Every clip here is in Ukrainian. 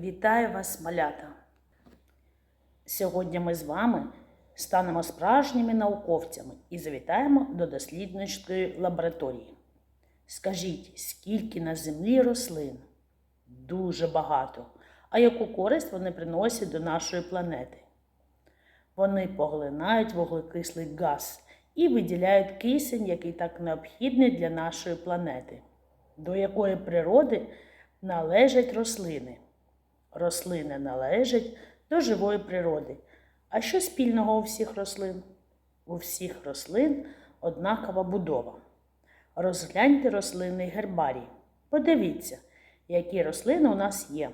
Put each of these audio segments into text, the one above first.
Вітаю вас, малята! Сьогодні ми з вами станемо справжніми науковцями і завітаємо до дослідницької лабораторії. Скажіть, скільки на землі рослин? Дуже багато. А яку користь вони приносять до нашої планети? Вони поглинають вуглекислий газ і виділяють кисень, який так необхідний для нашої планети. До якої природи належать рослини? Рослини належать до живої природи. А що спільного у всіх рослин? У всіх рослин однакова будова. Розгляньте рослинний гербарій. Подивіться, які рослини у нас є: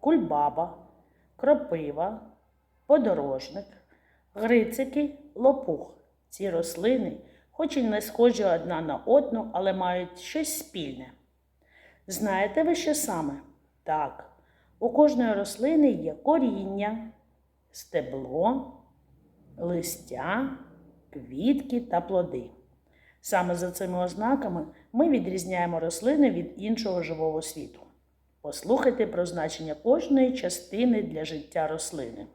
кульбаба, кропива, подорожник, грицики, лопух. Ці рослини, хоч і не схожі одна на одну, але мають щось спільне. Знаєте ви що саме? Так, у кожної рослини є коріння, стебло, листя, квітки та плоди. Саме за цими ознаками ми відрізняємо рослини від іншого живого світу. Послухайте про значення кожної частини для життя рослини.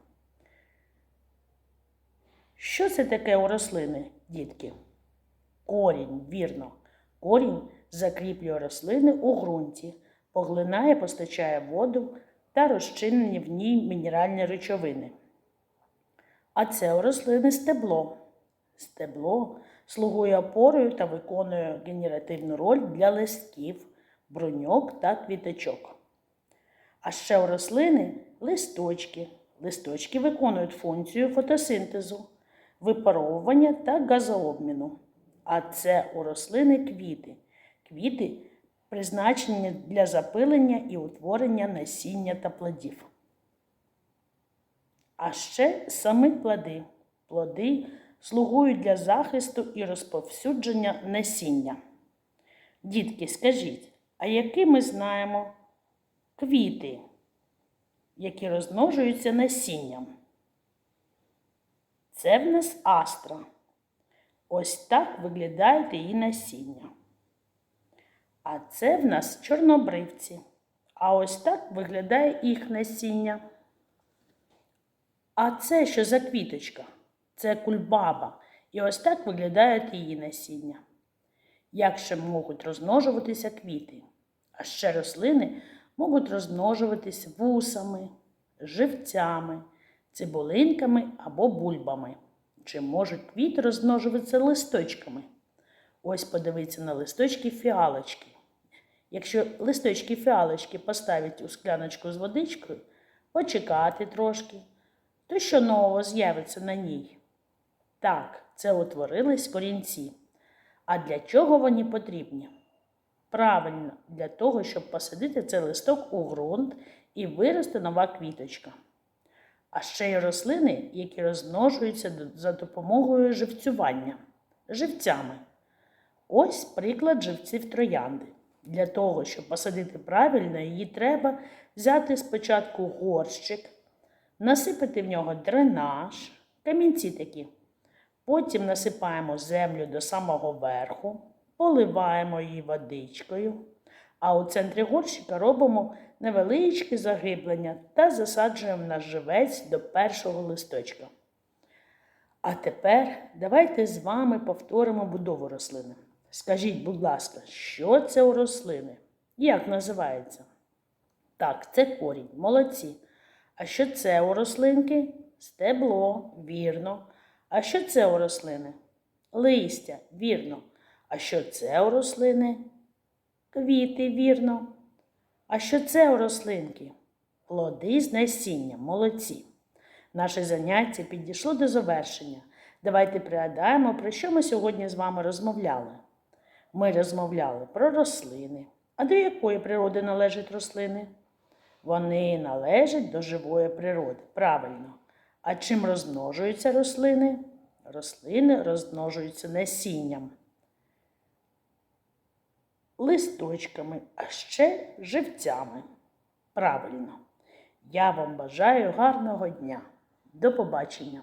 Що це таке у рослини, дітки? Корінь, вірно. Корінь закріплює рослини у ґрунті, поглинає, постачає воду та розчинені в ній мінеральні речовини. А це у рослини стебло. Стебло слугує опорою та виконує генеративну роль для листків, бруньок та квіточок. А ще у рослини листочки. Листочки виконують функцію фотосинтезу, випаровування та газообміну. А це у рослини квіти. Квіти призначені для запилення і утворення насіння та плодів. А ще самі плоди. Плоди слугують для захисту і розповсюдження насіння. Дітки, скажіть, а які ми знаємо квіти, які розмножуються насінням? Це в нас астра. Ось так виглядають її насіння. А це в нас чорнобривці. А ось так виглядає їх насіння. А це що за квіточка? Це кульбаба. І ось так виглядають її насіння. Як ще можуть розмножуватися квіти? А ще рослини можуть розмножуватись вусами, живцями, цибулинками або бульбами. Чи можуть квіти розмножуватися листочками? Ось подивіться на листочки фіалочки. Якщо листочки фіалочки поставити у скляночку з водичкою, почекати трошки, то що нового з'явиться на ній? Так, це утворились корінці. А для чого вони потрібні? Правильно, для того, щоб посадити цей листок у ґрунт і виросте нова квіточка. А ще й рослини, які розмножуються за допомогою живцювання, живцями. Ось приклад живців троянди. Для того, щоб посадити правильно, її треба взяти спочатку горщик, насипати в нього дренаж, камінці такі. Потім насипаємо землю до самого верху, поливаємо її водичкою, а у центрі горщика робимо невеличкі загиблення та засаджуємо наш живець до першого листочка. А тепер давайте з вами повторимо будову рослини. Скажіть, будь ласка, що це у рослини? Як називається? Так, це корінь, молодці. А що це у рослинки? Стебло, вірно. А що це у рослини? Листя, вірно. А що це у рослини? Квіти, вірно. А що це у рослинки? Плоди з насіння, молодці. Наше заняття підійшло до завершення. Давайте пригадаємо, про що ми сьогодні з вами розмовляли. Ми розмовляли про рослини. А до якої природи належать рослини? Вони належать до живої природи. Правильно. А чим розмножуються рослини? Рослини розмножуються насінням, листочками, а ще живцями. Правильно. Я вам бажаю гарного дня. До побачення!